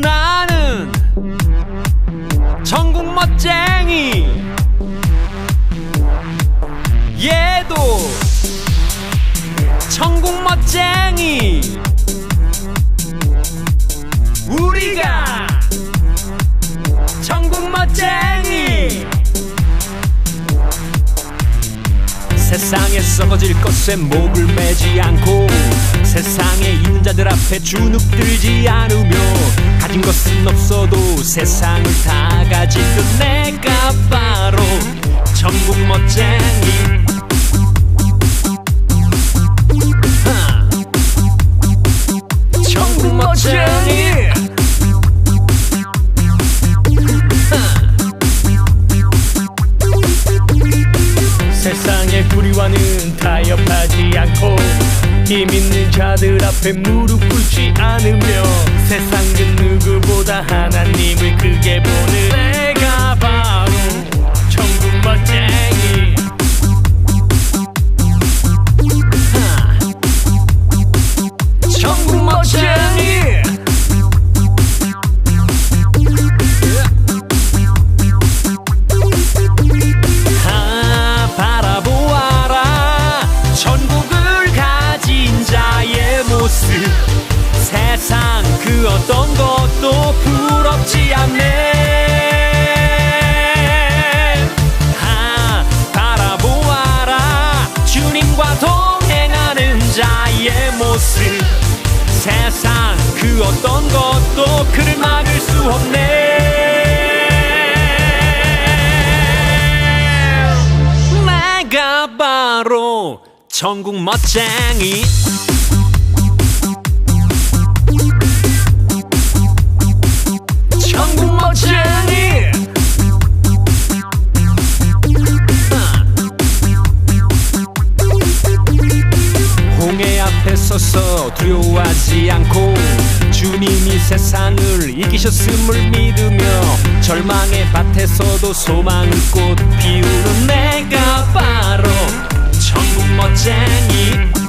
나는 전국 멋쟁이. 얘도 전국 멋쟁이. 우리가 전국 멋쟁이. 세상에 썩어질 것에 목을 매지 않고 세상에 있는 자들 앞에 주눅들지 않으 것은 없어도 세상을 다그 내가 바로 전국 멋쟁이. 하. 전국 멋쟁이. 세상의 뿌리와는 타협하지 않고 힘 있는 자들 앞에 무릎 꿇지 않으 세상 그 어떤 것도 부럽지 않네. 아 바라보아라. 주님과 동행하는 자의 모습. 세상 그 어떤 것도 그를 막을 수 없네. 내가 바로 전국 멋쟁이 두려워하지 않고 주님이 세상을 이기셨음을 믿으며 절망의 밭에서도 소망의 꽃 피우는 내가 바로 전국 멋쟁이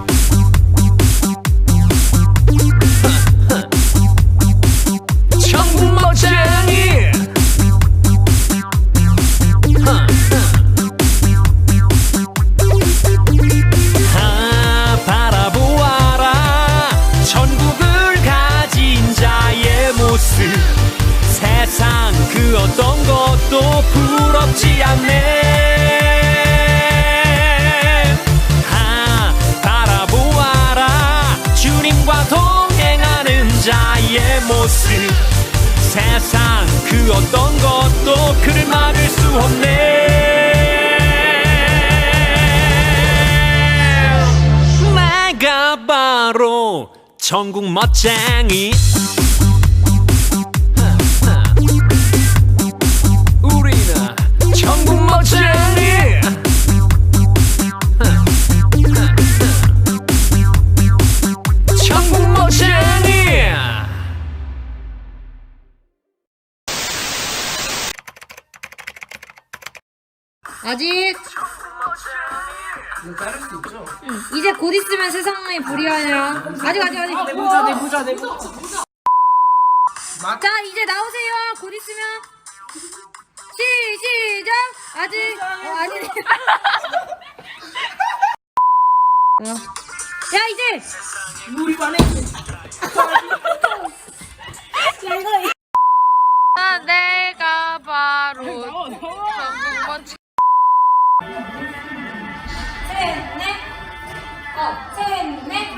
부럽지 않네. 아 바라보아라. 주님과 동행하는 자의 모습. 세상 그 어떤 것도 그를 막을 수 없네. 내가 바로 전국 멋쟁이 아직 응, 이제 곧 있으면 세상의 불이 아니라 아직 아직 아직. 내보자 내보자 내보자. 자 이제 나오세요. 곧 있으면. 시 시작. 아직 어, 아니네 어. 야 이제 아, 내가 바로 셋넷 어, 셋넷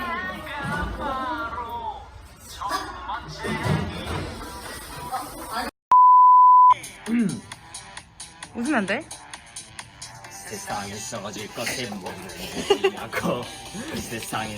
웃으면 안 돼? 세상에 썩어질 것에 목을 매지 않고. 세상에